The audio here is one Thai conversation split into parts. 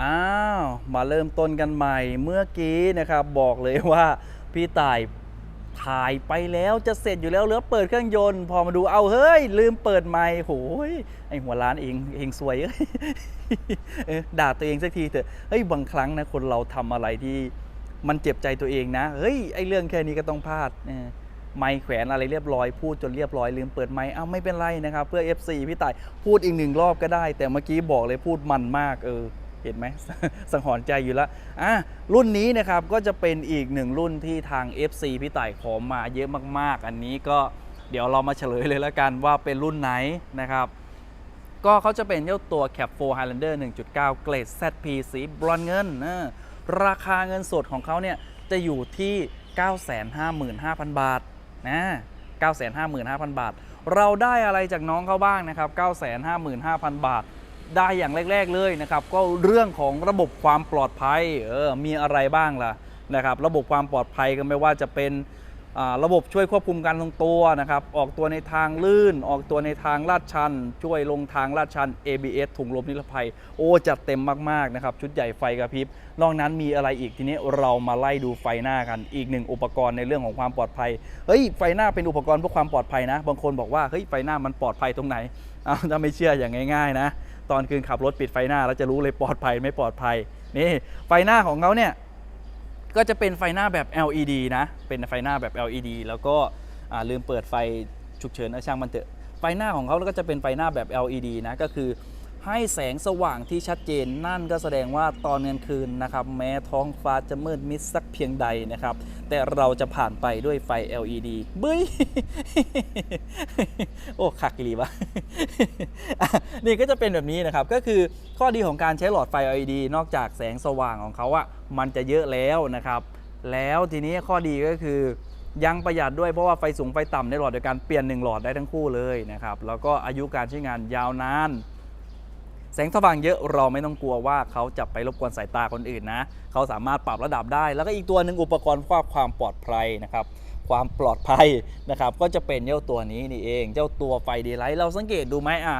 อ้าวมาเริ่มต้นกันใหม่เมื่อกี้นะครับบอกเลยว่าพี่ต่ายถ่ายไปแล้วจะเสร็จอยู่แล้วเหลือเปิดเครื่องยนต์พอมาดูเอาเฮ้ย ลืมเปิดไมค์โหยไอหัวร้านเองเองสวยเอ้ยเอด่าตัวเองสักทีเถอะเฮ้ยบางครั้งนะคนเราทำอะไรที่มันเจ็บใจตัวเองนะเฮ้ยไอเรื่องแค่นี้ก็ต้องพลาดไมค์แขวนอะไรเรียบร้อยพูดจนเรียบร้อยลืมเปิดไมค์อ้าวไม่เป็นไรนะครับ เพื่อ FC พี่ต่ายพูดอีกหนึ่งรอบก็ได้ แต่เมื่อกี้บอกเลยพูดมันมากเออ เห็นไหมสังหรณ์ใจอยู่แล้วอะรุ่นนี้นะครับก็จะเป็นอีกหนึ่งรุ่นที่ทาง FC พี่ต่ายขอมาเยอะมากๆ อันนี้ก็เดี๋ยวเรามาเฉลยเลยแล้วกันว่าเป็นรุ่นไหนนะครับ ก็เขาจะเป็นเจ้าตัว Cap 4 Highlander 1.9 เกรด ZP สีบรอนเงินนะราคาเงินสดของเขาเนี่ยจะอยู่ที่ 955,000 บาทนะ955,000 บาท เราได้อะไรจากน้องเขาบ้างนะครับ 955,000 บาท ได้อย่างแรก ๆเลยนะครับก็เรื่องของระบบความปลอดภัยเออมีอะไรบ้างล่ะนะครับระบบความปลอดภัยก็ไม่ว่าจะเป็นระบบช่วยควบคุมการลงตัวนะครับออกตัวในทางลื่น ออกตัวในทางลาดชัน ช่วยลงทางลาดชัน ABS ถุงลมนิรภัย โอ้จัดเต็มมากๆนะครับชุดใหญ่ไฟกระพริบนอกนั้นมีอะไรอีกทีนี้เรามาไล่ดูไฟหน้ากันอีกหนึ่งอุปกรณ์ในเรื่องของความปลอดภัยเฮ้ยไฟหน้าเป็นอุปกรณ์เพื่อความปลอดภัยนะ บางคนบอกว่าเฮ้ยไฟหน้ามันปลอดภัยตรงไหนเอาถ้าไม่เชื่ออย่างง่าย ๆ นะ ตอนคืนขับรถปิดไฟหน้าแล้วจะรู้เลยปลอดภัยไม่ปลอดภัยนี่ไฟหน้าของเขาเนี่ยก็จะเป็นไฟหน้าแบบ LED นะ เป็นไฟหน้าแบบ LED แล้วก็ลืมเปิดไฟฉุกเฉินนะช่างมันเถอะไฟหน้าของเขาก็จะเป็นไฟหน้าแบบ LED นะก็คือ ให้แสงสว่างที่ชัดเจน นั่นก็แสดงว่าตอนกลางคืนนะครับ แม้ท้องฟ้าจะมืดมิดสักเพียงใดนะครับ แต่เราจะผ่านไปด้วยไฟ LED บึ้ยโอ้คักอีหลีวะนี่ก็จะเป็นแบบนี้นะครับ ก็คือข้อดีของการใช้หลอดไฟ LED นอกจากแสงสว่างของเขาอะมันจะเยอะแล้วนะครับ แล้วทีนี้ข้อดีก็คือยังประหยัดด้วยเพราะว่าไฟสูงไฟต่ำในหลอดเดียกันเปลี่ยนหนึ่งหลอดได้ทั้งคู่เลยนะครับ แล้วก็อายุการใช้งานยาวนาน แสงสว่างเยอะเราไม่ต้องกลัวว่าเขาจะไปรบกวนสายตาคนอื่นนะ เขาสามารถปรับระดับได้ แล้วก็อีกตัวหนึ่งอุปกรณ์ควบความปลอดภัยนะครับความปลอดภัยนะครับ ก็จะเป็นเจ้าตัวนี้นี่เอง เจ้าตัวไฟเดย์ไลท์เราสังเกตดูไหมอะ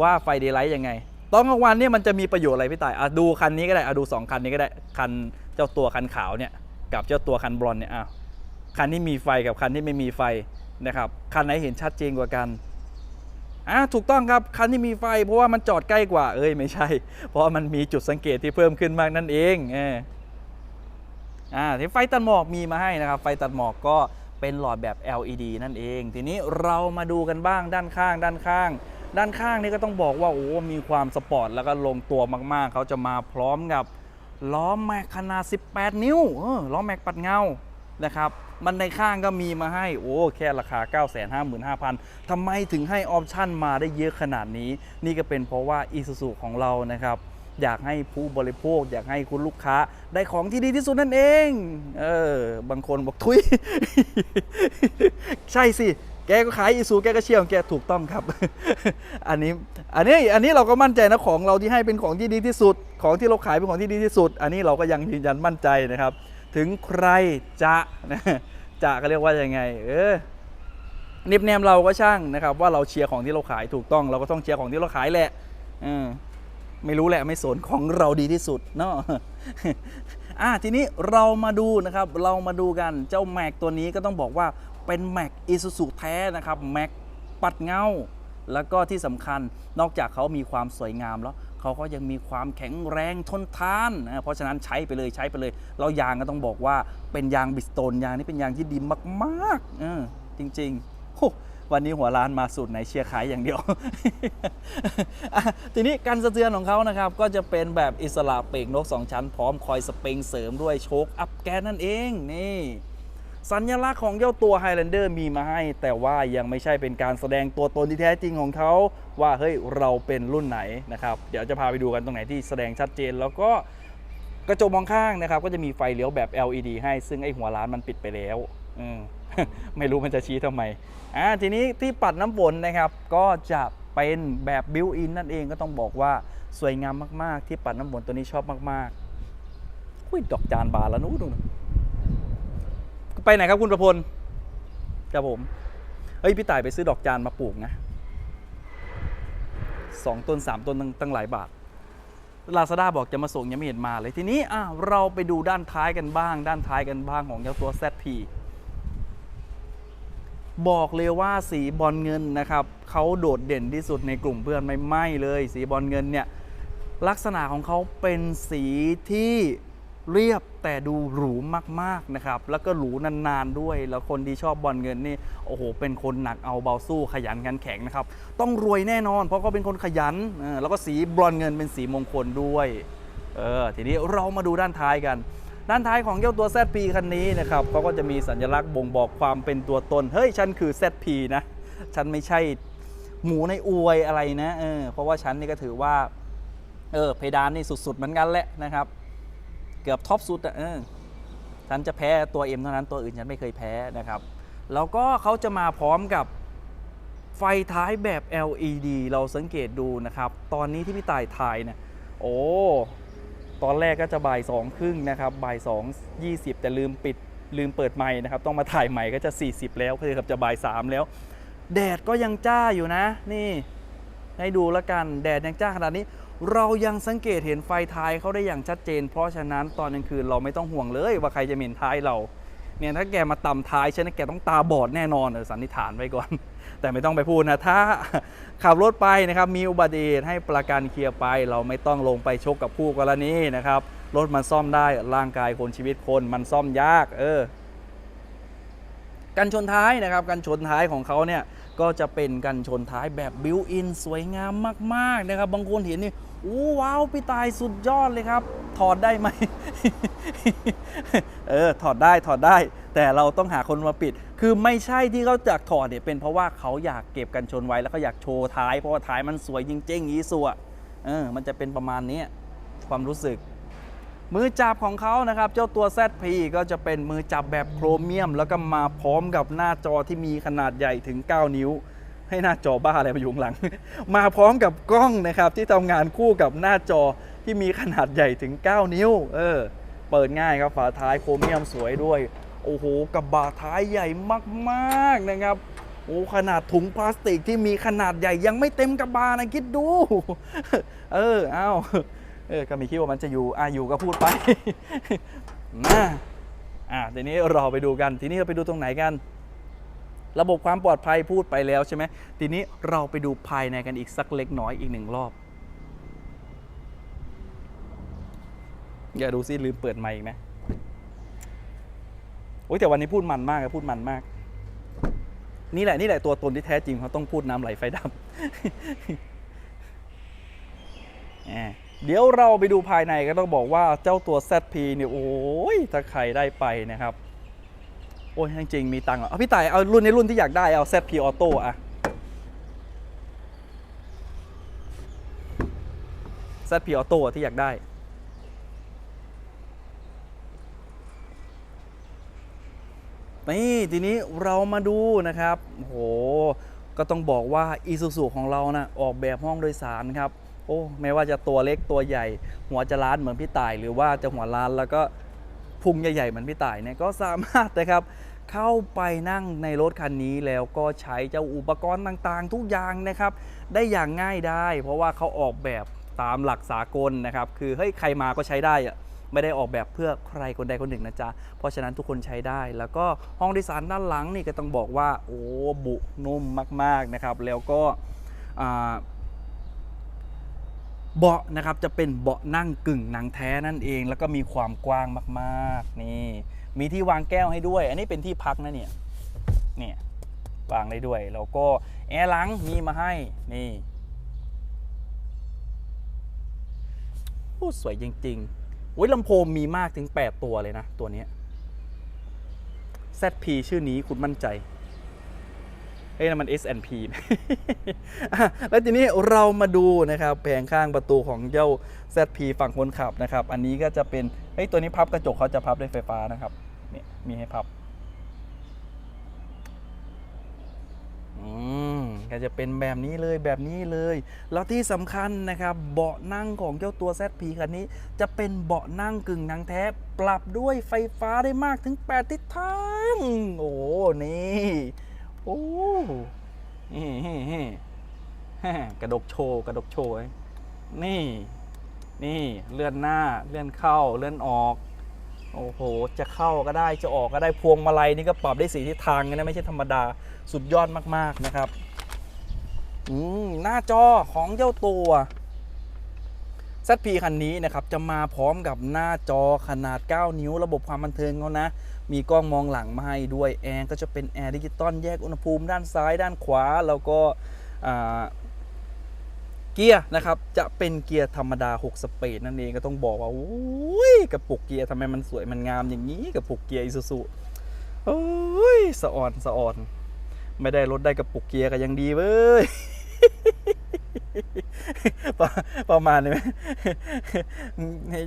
ว่าไฟเดย์ไลท์ยังไงตอนกลางวันเนี่ยมันจะมีประโยชน์อะไรพี่ต่ายอะดูคันนี้ก็ได้อะดูสองคันนี้ก็ได้คันเจ้าตัวคันขาวเนี่ยกับเจ้าตัวคันบลอนเนี่ยอะคันที่มีไฟกับคันที่ไม่มีไฟนะครับคันไหนเห็นชัดเจนกว่ากัน อ่าถูกต้องครับคันที่มีไฟ เพราะว่ามันจอดใกล้กว่าเอ้ยไม่ใช่ เพราะว่ามันมีจุดสังเกตที่เพิ่มขึ้นมากนั่นเองเอออ่าที่ไฟตัดหมอกมีมาให้นะครับ ไฟตัดหมอกก็เป็นหลอดแบบ LED นั่นเอง ทีนี้เรามาดูกันบ้างด้านข้าง ด้านข้าง ด้านข้างนี่ก็ต้องบอกว่าโอ้มีความสปอร์ตแล้วก็ลงตัวมากๆ เขาจะมาพร้อมกับล้อแม็กขนาด 18 นิ้วเออล้อแม็กปัดเงา นะครับ มันในข้างก็มีมาให้ โอ้ แค่ราคา 955,000ทำไมถึงให้ออปชั่นมาได้เยอะขนาดนี้ นี่ก็เป็นเพราะว่า i s u z u ของเรานะครับอยากให้ผู้บริโภค อยากให้คุณลูกค้าได้ของที่ดีที่สุดนั่นเอง เออ บางคนบอกทุย ใช่สิ แกก็ขายอีซูแกก็เชี่ยวแกถูกต้องครับ อันนี้ อันนี้ อันนี้เราก็มั่นใจนะของเราที่ให้เป็นของที่ดีที่สุด ของที่เราขายเป็นของที่ดีที่สุด อันนี้เราก็ยังยืนยันมั่นใจนะครับ ถึงใครจะนะจะก็เรียกว่ายังไง เออนิบแนมเราก็ช่างนะครับ ว่าเราเชียร์ของที่เราขายถูกต้อง เราก็ต้องเชียร์ของที่เราขายแหละอไม่รู้แหละไม่สนของเราดีที่สุดเนาะอะทีนี้เรามาดูนะครับ เรามาดูกันเจ้าแม็กตัวนี้ก็ต้องบอกว่าเป็นแม็กอิซูซุแท้นะครับแม็กปัดเงาแล้วก็ที่สำคัญนอกจากเขามีความสวยงามแล้ว เขาก็ยังมีความแข็งแรงทนทานนะเพราะฉะนั้นใช้ไปเลยใช้ไปเลยแล้วยางก็ต้องบอกว่าเป็นยางบิสโตนยางนี่เป็นยางที่ดีมากๆเออจริงๆโวันนี้หัวร้านมาสูตรไหนเชียร์ขายอย่างเดียว ทีนี้การสะเทือนของเขานะครับ ก็จะเป็นแบบอิสระปีกนก 2 ชั้นพร้อมคอยสปริงเสริมด้วยโชคอัพแกนนั่นเองนี่ สัญลักษณ์ของเจ้าตัว Highlander มีมาให้ แต่ว่ายังไม่ใช่เป็นการแสดงตัวตนที่แท้จริงของเขา ว่าเฮ้ยเราเป็นรุ่นไหนนะครับเดี๋ยวจะพาไปดูกันตรงไหนที่แสดงชัดเจนแล้วก็กระจกมองข้างนะครับก็จะมีไฟเลี้ยวแบบ LED ให้ซึ่งไอหัวร้านมันปิดไปแล้วมไม่รู้มันจะชี้ทำไมอ่าทีนี้ที่ปัดน้ำฝนนะครับก็จะเป็นแบบบิวอินนั่นเองก็ต้องบอกว่าสวยงามมาก ๆ ที่ปัดน้ำฝนตัวนี้ชอบมากๆอุ้ยดอกจานบานแล้วนู้น ไปไหนครับคุณประพลครับผม เฮ้ย พี่ต่ายไปซื้อดอกจานมาปลูกนะสองต้นสามต้นตั้งหลายบาทลาซาด้าบอกจะมาส่งยังไม่เห็นมาเลยทีนี้อะเราไปดูด้านท้ายกันบ้าง ด้านท้ายกันบ้างของเจ้าตัว ZP บอกเลยว่าสีบอลเงินนะครับเขาโดดเด่นที่สุดในกลุ่มเพื่อนไม่ไหมเลย สีบอลเงินเนี่ยลักษณะของเขาเป็นสีที่ เรียบแต่ดูหรูมากๆนะครับ แล้วก็หรูนานๆด้วย แล้วคนที่ชอบบอลเงินนี่โอ้โห เป็นคนหนักเอาเบาสู้ขยันขันแข็งนะครับ ต้องรวยแน่นอน เพราะเขาเป็นคนขยันแล้วก็สีบอลเงินเป็นสีมงคลด้วยเออทีนี้เรามาดูด้านท้ายกัน ด้านท้ายของเจ้าตัว ZP คันนี้นะครับเขาก็จะมีสัญลักษณ์บ่งบอกความเป็นตัวตน เฮ้ย ฉันคือ ZP นะ ฉันไม่ใช่หมูในอวยอะไรนะเออเพราะว่าฉันนี่ก็ถือว่าเออเพดานนี่สุดๆเหมือนกันแหละนะครับ เกือบท็อปสุดอะเออฉันจะแพ้ตัว M เท่านั้นตัวอื่นฉันไม่เคยแพ้นะครับ แล้วก็เขาจะมาพร้อมกับไฟท้ายแบบ LED เราสังเกตดูนะครับ ตอนนี้ที่พี่ต่ายถ่ายเนี่ยโอ้ ตอนแรกก็จะบ่ายสองครึ่งนะครับบ่ายสองยี่สิบแต่ลืมปิดลืมเปิดไมค์นะครับ ต้องมาถ่ายใหม่ก็จะ 40 แล้วคือกับจะบ่ายสามแล้ว แดดก็ยังจ้าอยู่นะ นี่ ให้ดูแล้วกัน แดดยังจ้าขนาดนี้ เรายังสังเกตเห็นไฟท้ายเขาได้อย่างชัดเจน เพราะฉะนั้นตอนกลางคืนเราไม่ต้องห่วงเลยว่าใครจะเหม็นท้ายเราเนี่ยถ้าแกมาต่ำท้ายฉันแกต้องตาบอดแน่นอนเออสันนิษฐานไว้ก่อน แต่ไม่ต้องไปพูดนะถ้าขับรถไปนะครับมีอุบัติเหตุให้ประกันเคลียร์ไป เราไม่ต้องลงไปชกกับคู่กรณีนะครับรถมันซ่อมได้ร่างกายคนชีวิตคนมันซ่อมยาก เออกันชนท้ายนะครับกันชนท้ายของเขาเนี่ยก็จะเป็นกันชนท้ายแบบบิวอินสวยงามมากๆนะครับบางคนเห็นนี่ อู้ว้าวพี่ตายสุดยอดเลยครับ ถอดได้ไหม เออถอดได้ถอดได้ แต่เราต้องหาคนมาปิด คือไม่ใช่ที่เขาอยากถอดเนี่ยเป็นเพราะว่าเขาอยากเก็บกันชนไว้แล้วก็อยากโชว์ท้ายเพราะว่าท้ายมันสวยจริงๆอีสัวเออมันจะเป็นประมาณนี้ความรู้สึก มือจับของเขานะครับ เจ้าตัว ZP ก็จะเป็นมือจับแบบโครเมียม แล้วก็มาพร้อมกับหน้าจอที่มีขนาดใหญ่ถึง 9 นิ้ว ให้หน้าจอบ้าอะไรมาอยู่ข้างหลัง มาพร้อมกับกล้องนะครับ ที่ทำงานคู่กับหน้าจอที่มีขนาดใหญ่ถึง 9 นิ้ว เออ เปิดง่ายครับฝาท้ายโครเมียมสวยด้วย โอ้โหกระบะท้ายใหญ่มากๆนะครับโอ้ขนาดถุงพลาสติกที่มีขนาดใหญ่ยังไม่เต็มกระบะนะคิดดู เออเอ้าเออก็ม่คิดว่ามันจะอยู่อะอยู่ก็พูดไปนะอะทีนี้เราไปดูกัน ทีนี้เราไปดูตรงไหนกัน ระบบความปลอดภัยพูดไปแล้วใช่ไหมทีนี้เราไปดูภายในกันอีกสักเล็กน้อยอีกหนึ่งรอบ อย่าดูซิลืมเปิดไมค์ไหมโอ้ยแต่วันนี้พูดมันมากอะพูดมันมาก นี่แหละนี่แหละตัวตนที่แท้จริงเขาต้องพูดน้ำไหลไฟดับเดี๋ยวเราไปดูภายในก็ต้องบอกว่าเจ้าตัว ZP เนี่ยโอ้ยถ้าใครได้ไปนะครับ โอ้ยจริงมีตังค์เหรอเอาพี่ต่ายเอารุ่นในรุ่นที่อยากได้เอา ZP Auto อะ ZP Auto อะที่อยากได้นี่ทีนี้เรามาดูนะครับโอ้โหก็ต้องบอกว่า i s u z u ของเรานะออกแบบห้องโดยสารครับ โอ้ไม่ว่าจะตัวเล็กตัวใหญ่ หัวจะล้านเหมือนพี่ต่าย หรือว่าจะหัวล้านแล้วก็พุงใหญ่ๆเหมือนพี่ต่ายเนี่ยก็สามารถนะครับ เข้าไปนั่งในรถคันนี้แล้วก็ใช้เจ้าอุปกรณ์ต่างๆ ทุกอย่างนะครับ ได้อย่างง่ายได้ เพราะว่าเขาออกแบบตามหลักสากลนะครับ คือเฮ้ยใครมาก็ใช้ได้อะไม่ได้ออกแบบเพื่อใครคนใดคนหนึ่งนะจ๊ะ เพราะฉะนั้นทุกคนใช้ได้ แล้วก็ห้องโดยสารด้านหลังนี่ก็ต้องบอกว่าโอ้บุนุ่มมากๆนะครับ แล้วก็เบาะนะครับจะเป็นเบาะนั่งกึ่งหนังแท้นั่นเอง แล้วก็มีความกว้างมากๆนี่ มีที่วางแก้วให้ด้วย อันนี้เป็นที่พักนะเนี่ยเนี่ยวางได้ด้วย แล้วก็แอร์หลังมีมาให้นี่โอ้สวยจริงๆโอ้ยลำโพงมีมากถึง 8 ตัวเลยนะ ตัวนี้ ZP ชื่อนี้คุณมั่นใจเอ้ยนั่นมัน S&P นะอะแล้วทีนี้เรามาดูนะครับแผงข้างประตูของเจ้า ZP ฝั่งคนขับนะครับ อันนี้ก็จะเป็น เฮ้ย ตัวนี้พับกระจกเขาจะพับด้วยไฟฟ้านะครับ เนี่ยมีให้พับ อืมก็จะเป็นแบบนี้เลยแบบนี้เลย แล้วที่สำคัญนะครับ เบาะนั่งของเจ้าตัว ZP คันนี้ จะเป็นเบาะนั่งกึ่งหนังแท้ ปรับด้วยไฟฟ้าได้มากถึง 8 ทิศทาง โอ้นี่โอ้นี่กระดกโชว์กระดกโชว์ไว้นี่ นี่เลื่อนหน้าเลื่อนเข้าเลื่อนออก โอ้โห จะเข้าก็ได้จะออกก็ได้พวงมาลัยนี่ก็ปรับได้สีทิศทางนะไม่ใช่ธรรมดาสุดยอดมากๆนะครับอืมหน้าจอของเจ้าตัว ZP คันนี้นะครับจะมาพร้อมกับหน้าจอขนาด 9 นิ้ว ระบบความบันเทิงเขานะ มีกล้องมองหลังมาให้ด้วยแอร์ก็จะเป็นแอร์ดิจิตอลแยกอุณหภูมิด้านซ้ายด้านขวา แล้วก็ เกียร์นะครับจะเป็นเกียร์ธรรมดา 6สเปีดนั่นเองก็ต้องบอกว่าโอ้ยกระปุกเกียร์ทำไมมันสวยมันงามอย่างนี้กระปุกเกียร์อิซูซุโอ้ยสะอ่อนสะอ่อน ไม่ได้รถได้กระปุกเกียร์ก็ยังดีเว้ยประประมาณนี้ไหม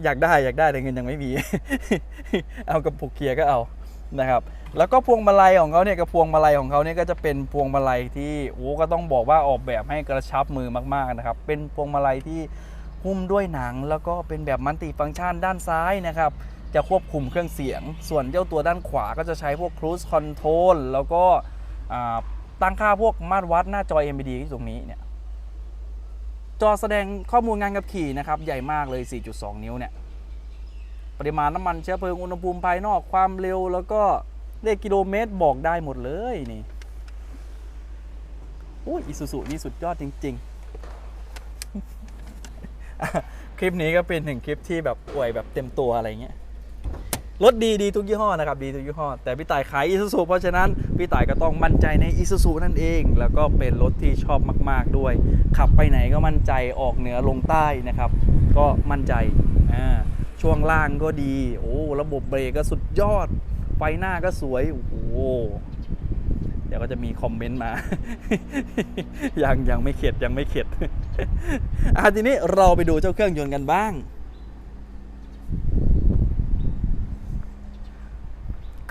อยากได้อยากได้แต่เงินยังไม่มี เอากระปุกเกียร์ก็เอา นะครับแล้วก็พวงมาลัยของเขาเนี่ยกับพวงมาลัยของเขาเนี่ยก็จะเป็นพวงมาลัยที่โอ้ก็ต้องบอกว่าออกแบบให้กระชับมือมากๆนะครับเป็นพวงมาลัยที่หุ้มด้วยหนัง แล้วก็เป็นแบบมัลติฟังก์ชันด้านซ้ายนะครับจะควบคุมเครื่องเสียง ส่วนเจ้าตัวด้านขวาก็จะใช้พวก cruise control แล้วก็ตั้งค่าพวกมาตรวัดหน้าจอ MBD ที่ตรงนี้เนี่ยจอแสดงข้อมูลงานขับขี่นะครับใหญ่มากเลย 4.2 นิ้วเนี่ย ปริมาณน้ำมันเชื้อเพลิงอุณหภูมิภายนอกความเร็ว แล้วก็เลขกิโลเมตรบอกได้หมดเลยนี่โอ้ยอิสุสุนี่สุดยอดจริง ๆ คลิปนี้ก็เป็นหนึ่งคลิปที่แบบอวยแบบเต็มตัวอะไรเงี้ยรถดีดีทุกยี่ห้อนะครับดีทุกยี่ห้อ แต่พี่ต่ายขายอีซูซูเพราะฉะนั้นพี่ต่ายก็ต้องมั่นใจในอีซูซูนั่นเอง แล้วก็เป็นรถที่ชอบมาก ๆด้วย ขับไปไหนก็มั่นใจออกเหนือลงใต้นะครับ ก็มั่นใจอ่า ช่วงล่างก็ดี โอ้ระบบเบรกก็สุดยอด ไฟหน้าก็สวย โอ้โหเดี๋ยวก็จะมีคอมเมนต์มา ยังยังไม่เข็ดยังไม่เข็ดอะทีนี้เราไปดูเจ้าเครื่องยนต์กันบ้าง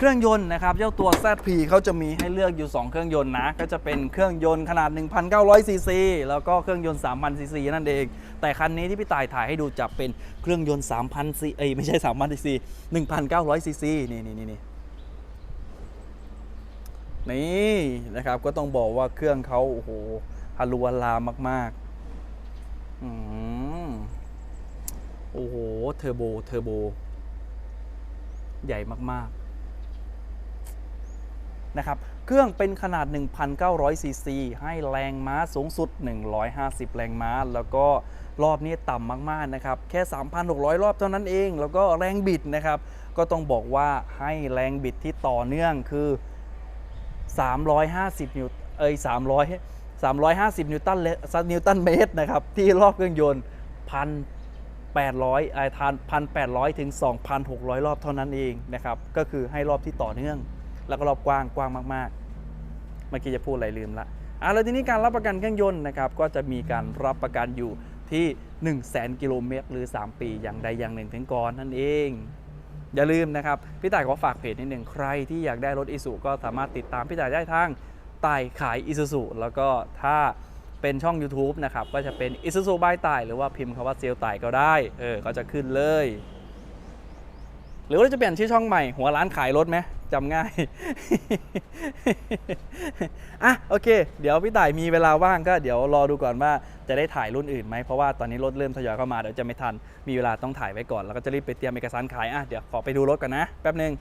เครื่องยนต์นะครับเจ้าตัว ZP เขาจะมีให้เลือกอยู่ 2 เครื่องยนต์นะ ก็จะเป็นเครื่องยนต์ขนาด 1,900ซีซีแล้วก็เครื่องยนต์ 3,000ซีซีนั่นเอง แต่คันนี้ที่พี่ต่ายถ่ายให้ดูจะเป็นเครื่องยนต์ 3,000ซีเอ้ยไม่ใช่ 3,000ซีซี1,900ซีซีนี่นี่นี่นี่นี่นะครับก็ต้องบอกว่าเครื่องเขาโอ้โหฮารุฮาลามากๆอืมโอ้โหเทอร์โบเทอร์โบ ใหญ่มากๆ นะครับ เครื่องเป็นขนาด 1,900ซีซีให้แรงม้าสูงสุด 150 แรงม้า แล้วก็รอบนี้ต่ำมากๆนะครับ แค่ 3,600 รอบเท่านั้นเอง แล้วก็แรงบิดนะครับ ก็ต้องบอกว่าให้แรงบิดที่ต่อเนื่องคือ 350 นิวเอ้ย300 350 นิวตันเลนิวตันเมตรนะครับ ที่รอบเครื่องยนต์พัน800ไอทาน 1,800 ถึง 2,600 รอบเท่านั้นเองนะครับ ก็คือให้รอบที่ต่อเนื่อง แล้วก็รอบกว้างกว้างมากๆ เมื่อกี้จะพูดอะไรลืมละอะแล้วทีนี้การรับประกันเครื่องยนต์นะครับก็จะมีการรับประกันอยู่ที่ 1 0 0 0 0 0กิโลเมตรหรือ 3 ปีอย่างใดอย่างหนึ่งถึงก่อนนั่นเอง อย่าลืมนะครับ พี่ต่ายขอฝากเพจนิดหนึ่งใครที่อยากได้รถอีซูก็สามารถติดตามพี่ต่ายได้ทางต่ายขายอีซูซูแล้วก็ถ้าเป็นช่อง YouTube นะครับ ก็จะเป็นอีซูซูบายต่าย หรือว่าพิมพ์คำว่าเซลต่ายก็ได้เออก็จะขึ้นเลย หรือว่าจะเปลี่ยนชื่อช่องใหม่หัวร้านขายรถไหมจำง่าย อะโอเค เดี๋ยวพี่ต่ายมีเวลาว่างก็เดี๋ยวรอดูก่อนว่าจะได้ถ่ายรุ่นอื่นไหมเพราะว่าตอนนี้รถเริ่มทยอยเข้ามาเดี๋ยวจะไม่ทันมีเวลาต้องถ่ายไว้ก่อนแล้วก็จะรีบไปเตรียมเอกสารขายอะเดี๋ยวขอไปดูรถก่อนนะแป๊บหนึ่ง